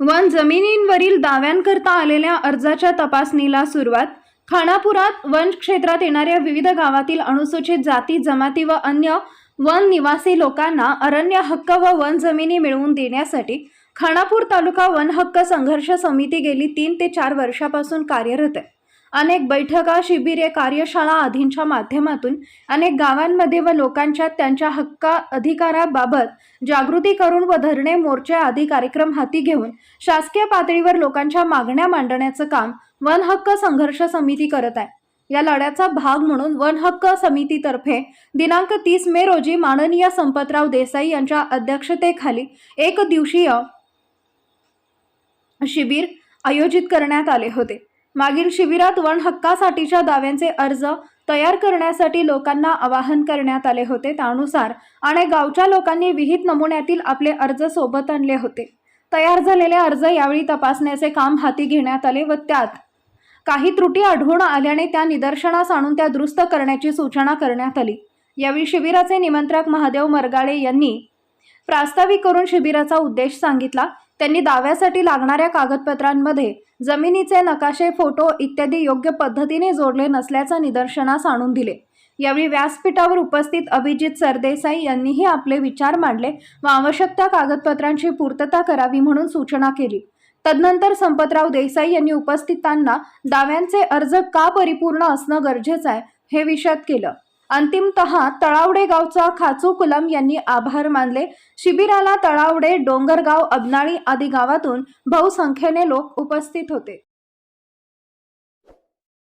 One जमिनींवरील दाव्यांकरता आलेल्या अर्जाच्या तपासणीला सुरुवात. खानापुरात वन क्षेत्रात येणाऱ्या विविध गावातील अनुसूचित जाती जमाती व अन्य वन निवासी लोकांना अरण्य हक्क व वन जमिनी मिळवून देण्यासाठी खानापूर तालुका वन हक्क संघर्ष समिती गेली तीन ते चार वर्षापासून कार्यरत आहे. अनेक बैठका शिबिरे कार्यशाळा आदींच्या माध्यमातून अनेक गावांमध्ये व लोकांच्या त्यांच्या हक्का अधिकाराबाबत जागृती करून व धरणे मोर्चे आदी कार्यक्रम हाती घेऊन शासकीय पातळीवर लोकांच्या मागण्या मांडण्याचं काम वन हक्क संघर्ष समिती करत आहे. या लढ्याचा भाग म्हणून वन हक्क समितीतर्फे दिनांक तीस मे रोजी माननीय संपतराव देसाई यांच्या अध्यक्षतेखाली एक दिवसीय शिबिर आयोजित करण्यात आले होते. मागील शिबिरात वन हक्कासाठीच्या दाव्यांचे अर्ज तयार करण्यासाठी लोकांना आवाहन करण्यात आले होते. त्यानुसार आणि गावच्या लोकांनी विहित नमुन्यातील आपले अर्ज सोबत आणले होते. तयार झालेले अर्ज यावेळी तपासण्याचे काम हाती घेण्यात आले व त्यात काही त्रुटी आढळून आल्याने त्या निदर्शनास आणून त्या दुरुस्त करण्याची सूचना करण्यात आली. यावेळी शिबिराचे निमंत्रक महादेव मरगाळे यांनी प्रास्ताविक करून शिबिराचा उद्देश सांगितला. त्यांनी दाव्यासाठी लागणाऱ्या कागदपत्रांमध्ये जमिनीचे नकाशे फोटो इत्यादी योग्य पद्धतीने जोडले नसल्याचा निदर्शनास आणून दिले. यावेळी व्यासपीठावर उपस्थित अभिजित सरदेसाई यांनीही आपले विचार मांडले व आवश्यक त्या कागदपत्रांची पूर्तता करावी म्हणून सूचना केली. तदनंतर संपतराव देसाई यांनी उपस्थितांना दाव्यांचे अर्ज का परिपूर्ण असणं गरजेचं आहे हे विषद केलं. अंतिमत तळावडे गावचा खाचू कुलम यांनी आभार मानले. शिबिराला तळावडे डोंगरगाव अबनाळी आदी गावातून बहुसंख्येने लोक उपस्थित होते.